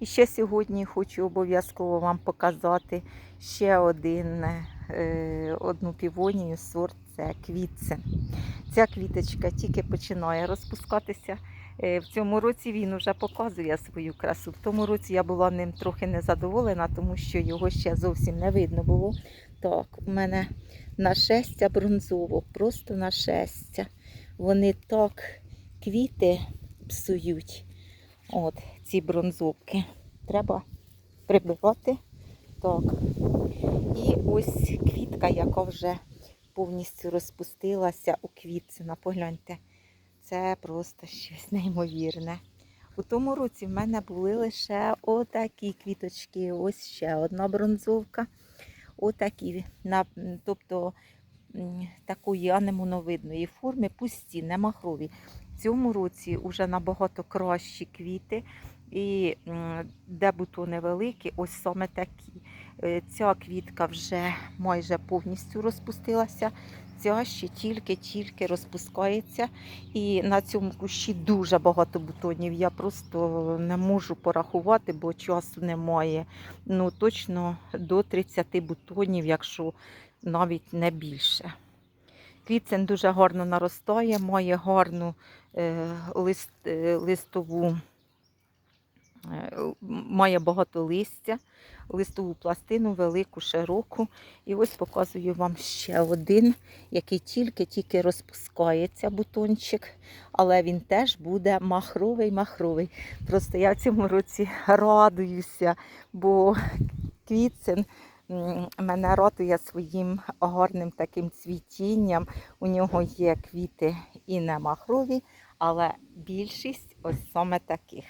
І ще сьогодні хочу обов'язково вам показати ще один, е, одну півонію сорт це квітцин. Ця квіточка тільки починає розпускатися. Е, В цьому році він вже показує свою красу. В тому році я була ним трохи незадоволена, тому що його ще зовсім не видно було. Так, у мене нашестя бронзовок, просто нашестя. Вони так квіти псують. От ці бронзовки. Треба прибирати. Так. І ось квітка, яка вже повністю розпустилася у квітцина. Погляньте, це просто щось неймовірне. У тому році в мене були лише отакі квіточки, ось ще одна бронзовка. Отакі, на, тобто такої анемоновидної форми, пусті, не махрові. В цьому році вже набагато кращі квіти, і де бутони великі, ось саме такі. Е, Ця квітка вже майже повністю розпустилася. Ця ще тільки-тільки розпускається. І на цьому кущі дуже багато бутонів. Я просто не можу порахувати, бо часу немає. Ну, точно до 30 бутонів, якщо навіть не більше. Квітцин дуже гарно наростає, має гарну е, лист, е, листову, має багато листя, листову пластину велику, широку. І ось показую вам ще один, який тільки-тільки розпускається бутончик, але він теж буде махровий-махровий. Просто я в цьому році радуюся, бо квітцин мене радує своїм гарним таким цвітінням. У нього є квіти і не махрові, але більшість ось саме таких.